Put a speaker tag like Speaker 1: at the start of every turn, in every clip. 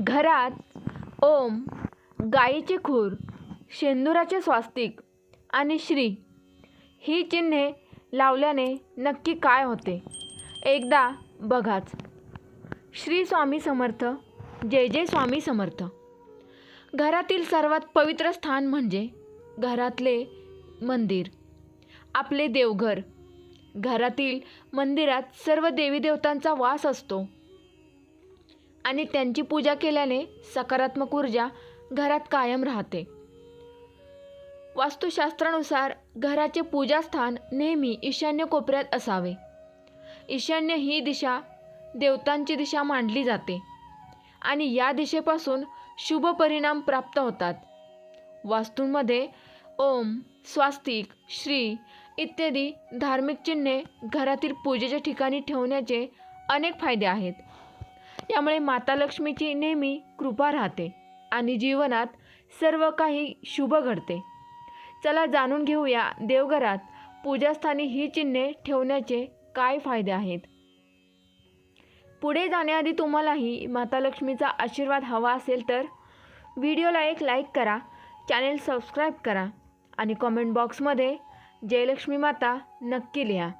Speaker 1: घरात ओम गाईचे खूर शेंदुराचे स्वास्तिक आणि श्री ही चिन्हे लावल्याने नक्की काय होते? एकदा बघाच. श्री स्वामी समर्थ जय जय स्वामी समर्थ. घरातील सर्वात पवित्र स्थान म्हणजे घरातले मंदिर आपले देवघर. घरातील मंदिरात सर्व देवी देवतांचा वास असतो. आणि त्यांची पूजा केल्याने सकारात्मक ऊर्जा घरात कायम राहते. वास्तुशास्त्रानुसार घराचे पूजास्थान नेहमी ईशान्य कोपऱ्यात असावे. ईशान्य ही दिशा देवतांची दिशा मांडली जाते आणि या दिशेपासून शुभ परिणाम प्राप्त होतात. वास्तूंमध्ये ओम स्वास्तिक श्री इत्यादी धार्मिक चिन्हे घरातील पूजेच्या ठिकाणी ठेवण्याचे अनेक फायदे आहेत. यामुळे माता लक्ष्मीची नेहमी कृपा राहते आणि जीवनात सर्व काही शुभ घडते. चला जाणून घेऊया देवघरात पूजास्थानी ही चिन्हे ठेवण्याचे काय फायदे आहेत. पुढे जाण्याआधी तुम्हालाही माता लक्ष्मीचा आशीर्वाद हवा असेल तर व्हिडिओला एक लाईक करा चॅनेल सबस्क्राईब करा आणि कॉमेंट बॉक्समध्ये जयलक्ष्मी माता नक्की लिहा.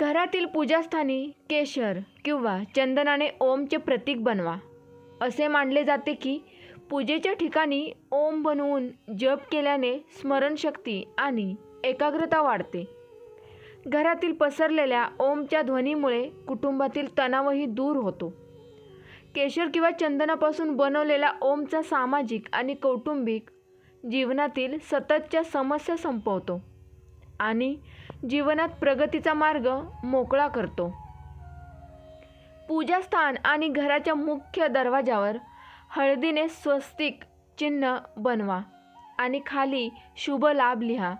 Speaker 1: घरातील पूजास्थानी केशर किंवा चंदनाने ओमचे प्रतीक बनवा. असे मानले जाते की पूजेच्या ठिकाणी ओम बनवून जप केल्याने स्मरणशक्ती आणि एकाग्रता वाढते. घरातील पसरलेल्या ओमच्या ध्वनीमुळे कुटुंबातील तणावही दूर होतो. केशर किंवा चंदनापासून बनवलेला ओमचा सामाजिक आणि कौटुंबिक जीवनातील सततच्या समस्या संपवतो. आणि जीवनात प्रगतीचा मार्ग मोकळा करतो. पूजास्थान आणि घराच्या मुख्य दरवाजावर हळदीने स्वस्तिक चिन्ह बनवा आणि खाली शुभ लाभ लिहा.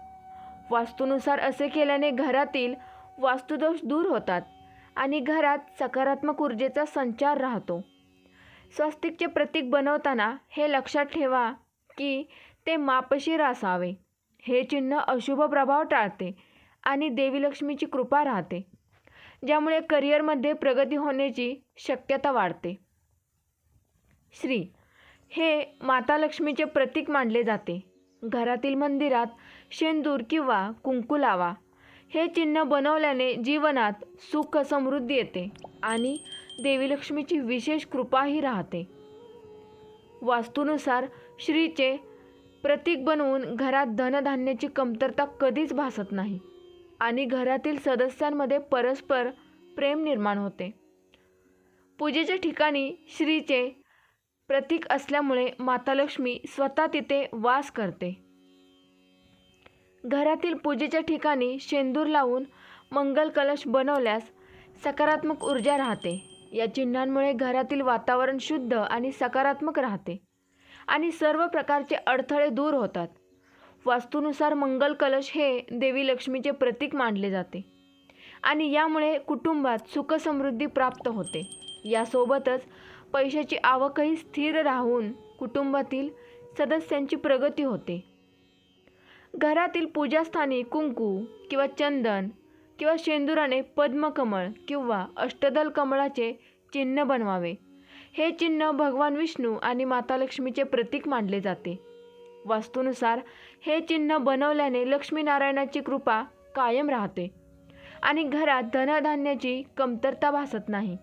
Speaker 1: वास्तूनुसार असे केल्याने घरातील वास्तुदोष दूर होतात आणि घरात सकारात्मक ऊर्जेचा संचार राहतो. स्वस्तिकचे प्रतीक बनवताना हे लक्षात ठेवा की ते मापशीर असावे. हे चिन्ह अशुभ प्रभाव टाळते. आणि देवी लक्ष्मीची कृपा राहते ज्यामुळे करिअरमध्ये प्रगती होण्याची शक्यता वाढते. श्री. हे माता लक्ष्मीचे प्रतीक मानले जाते. घरातील मंदिरात शेंदूर किंवा कुंकू लावा. हे चिन्ह बनवल्याने जीवनात सुख समृद्धी येते आणि देवी लक्ष्मीची विशेष कृपाही राहते. वास्तूनुसार श्रीचे प्रतीक बनवून घरात धनधान्याची कमतरता कधीच भासत नाही. आणि घरातील सदस्यांमध्ये परस्पर प्रेम निर्माण होते. पूजेच्या ठिकाणी श्रीचे प्रतीक असल्यामुळे माता लक्ष्मी स्वतः तिथे वास करते. घरातील पूजेच्या ठिकाणी शेंदूर लावून मंगल कलश बनवल्यास सकारात्मक ऊर्जा राहते. या चिन्हांमुळे घरातील वातावरण शुद्ध आणि सकारात्मक राहते आणि सर्व प्रकारचे अडथळे दूर होतात. वास्तूनुसार मंगल कलश हे देवी लक्ष्मीचे प्रतीक मानले जाते. आणि यामुळे कुटुंबात सुखसमृद्धी प्राप्त होते. यासोबतच पैशाची आवकही स्थिर राहून कुटुंबातील सदस्यांची प्रगती होते. घरातील पूजास्थानी कुंकू किंवा चंदन किंवा शेंदुराने पद्मकमळ किंवा अष्टदल कमळाचे चिन्ह बनवावे. हे चिन्ह भगवान विष्णू आणि माता लक्ष्मीचे प्रतीक मानले जाते. वास्तूनुसार हे चिन्ह बनवल्याने लक्ष्मीनारायणाची कृपा कायम राहते. आणि घरात धनधान्याची कमतरता भासत नाही.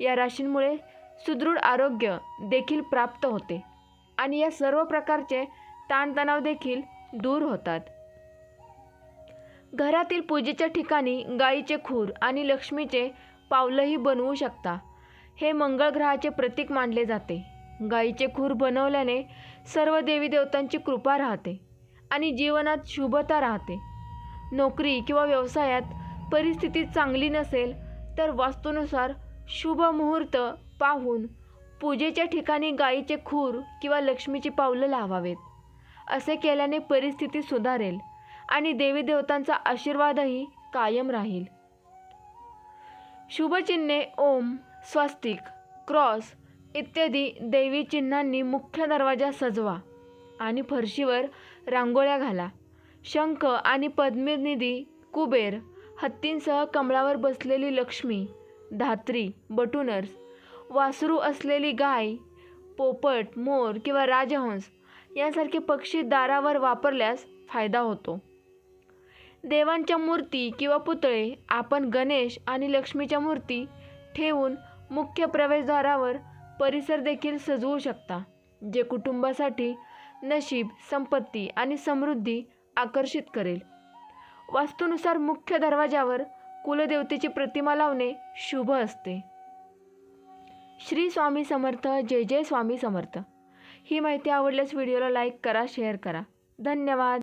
Speaker 1: या राशींमुळे सुदृढ आरोग्य देखील प्राप्त होते आणि या सर्व प्रकारचे ताणतणाव देखील दूर होतात. घरातील पूजेच्या ठिकाणी गाईचे खूर आणि लक्ष्मीचे पावलंही बनवू शकता. हे मंगळ ग्रहाचे प्रतीक मानले जाते. गाईचे खूर बनवल्याने सर्व देवी देवतांची कृपा राहते आणि जीवनात शुभता राहते. नोकरी किंवा व्यवसायात परिस्थिती चांगली नसेल तर वास्तूनुसार शुभ मुहूर्त पाहून पूजेच्या ठिकाणी गाईचे खूर किंवा लक्ष्मीची पावलं लावावेत. असे केल्याने परिस्थिती सुधारेल आणि देवी देवतांचा आशीर्वादही कायम राहील. शुभचिन्हे ओम स्वस्तिक क्रॉस इत्यादी देवी चिन्हांनी मुख्य दरवाजा सजवा आणि फरशीवर रांगोळ्या घाला. शंख आणि पद्मनिधी कुबेर हत्तींसह कमळावर बसलेली लक्ष्मी धात्री बटुनर्स वासरू असलेली गाय पोपट मोर किंवा राजहंस यासारखे पक्षी दारावर वापरल्यास फायदा होतो. देवांच्या मूर्ती किंवा पुतळे आपण गणेश आणि लक्ष्मीच्या मूर्ती ठेवून मुख्य प्रवेशद्वारावर परिसर देखील सजवू शकता जे कुटुंबासाठी नशीब संपत्ती आणि समृद्धी आकर्षित करेल. वास्तूनुसार मुख्य दरवाजावर कुलदेवतेची प्रतिमा लावणे शुभ असते. श्री स्वामी समर्थ जय जय स्वामी समर्थ. ही माहिती आवडल्यास व्हिडिओला लाईक करा शेअर करा. धन्यवाद.